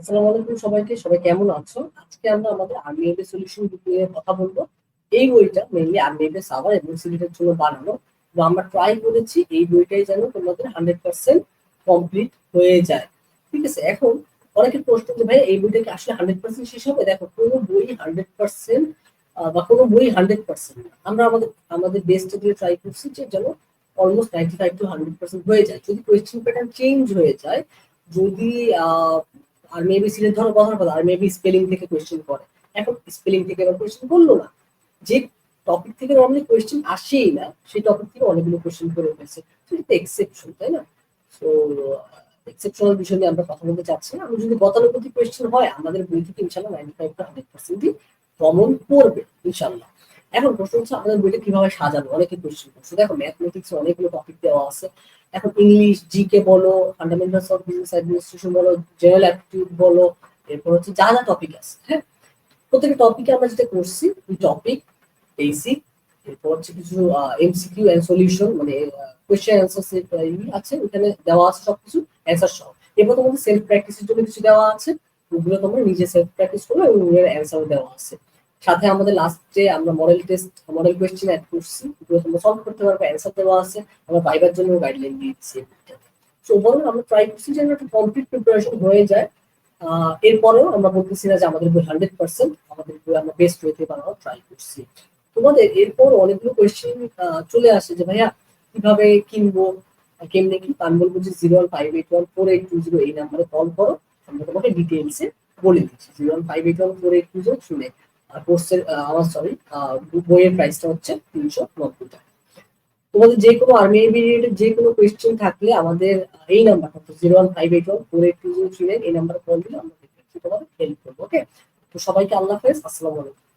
আসসালামু আলাইকুম সবাইকে, সবাই কেমন আছো? আজকে আমরা আমাদের আর্মিএবি সলিউশন বুক নিয়ে কথা বলব। এই বইটা মেইনলি আর্মিএবি সাভার এবং সিলেটের জন্য বানানো। তো আমরা ট্রাই করেছি, এই বইটাই যেন তোমাদের হান্ড্রেড পার্সেন্ট কমপ্লিট হয়ে যায়। ঠিক আছে, এখন অনেকের প্রশ্ন যে ভাই এই বইটা কি আসলে হান্ড্রেড পার্সেন্ট শেষ হবে? দেখো, কোনো বই হান্ড্রেড পার্সেন্ট বা কোনো বই হান্ড্রেড পার্সেন্ট আমরা আমাদের আমাদের বেস্ট দিয়ে ট্রাই করছি যে যেন almost ninety five to hundred percent হয়ে যায়। যদি কোয়েশ্চেন প্যাটার্ন চেঞ্জ হয়ে যায়, যদি আর মেবি সিলেট ধরো কথার কথা, আর মেবি স্পেলিং থেকে কোয়েশ্চেন করে। এখন স্পেলিং থেকে এবার কোয়েশ্চেন করল না। যে টপিক থেকে নর্মালি কোয়েশ্চেন আসেই না, সেই টপিক থেকে অনেকগুলো কোয়েশ্চেন করে ফেলছে তো এক্সেপশন তাই না? তো এক্সেপশনাল বিষয় নিয়ে আমরা কথা বলতে চাচ্ছি না। আমি যদি গতানুগতিক কোয়েশ্চেন হয়, আমাদের বই থেকে ইনশাল্লাহ নাইনটি ফাইভ টু হান্ড্রেড পার্সেন্টই কমন করবে ইনশাল্লাহ এখন প্রশ্ন হচ্ছে, আমাদের বইটা কীভাবে সাজানো? অনেকে কোয়েশ্চেন করছে। দেখো ম্যাথমেটিক্স অনেকগুলো টপিক দেওয়া আছে। এখন ইংলিশ জিকে বলো ফান্ডামেন্টালস অফ বিজনেস অ্যাডমিনিস্ট্রেশন বলো জেনারেল অ্যাপটিউড বলো, এরপর হচ্ছে যা যা টপিক আছে হ্যাঁ? প্রত্যেকটা টপিকে আমরা যেটা করছি, ওই টপিক বেসিক এরপর হচ্ছে কিছু এমসিকিউ এন্ড সলিউশন মানে কোয়েশ্চেন অ্যান্সার আছে ওখানে দেওয়া আছে সবকিছু অ্যান্সার সহ। এরপর তোমাদের সেলফ প্র্যাকটিসের জন্য কিছু দেওয়া আছে, ওগুলো তোমরা নিজে সেলফ প্র্যাকটিস করো এবং ওগুলোর অ্যান্সারও দেওয়া আছে। সাথে আমাদের লাস্টে আমরা model test model question add করছি ওগুলো তোমরা সলভ করতে পারবে অ্যান্সার দেওয়া আছে, আমরা ভাইবার জন্য গাইডলাইন দিয়ে দিচ্ছি সো ওভারঅল আমরা ট্রাই করছি যেন একটা কমপ্লিট প্রিপারেশন হয়ে যায়। এরপরেও আমরা বলতেছি না যে আমাদের বই হান্ড্রেড পার্সেন্ট আমাদের বই আমরা বেস্ট হইতে বানানোর ট্রাই করছি। তোমাদের এরপর অনেকগুলো কোয়েশ্চেন চলে আসে যে ভাইয়া, কীভাবে কিনবো কেমনে কি? আমি বলব যে zero one five eight one four eight two zero এই নাম্বারে কল করো, আমরা তোমাকে ডিটেলসে বলে দিচ্ছি। Zero one five eight one four eight two zero শুনে। কোর্সের আমার সরি বইয়ের প্রাইসটা হচ্ছে তিনশো নব্বই টাকা। তোমাদের যে কোনো আর্মি রিলেটেড যে কোনো কোয়েশ্চেন থাকলে আমাদের এই নাম্বারটা zero one five eight one four eight two zero three এই নাম্বারে কল দিলে আমরা তোমাদের হেল্প করব ওকে তো সবাইকে আল্লাহ হাফেজ, আসসালামু আলাইকুম।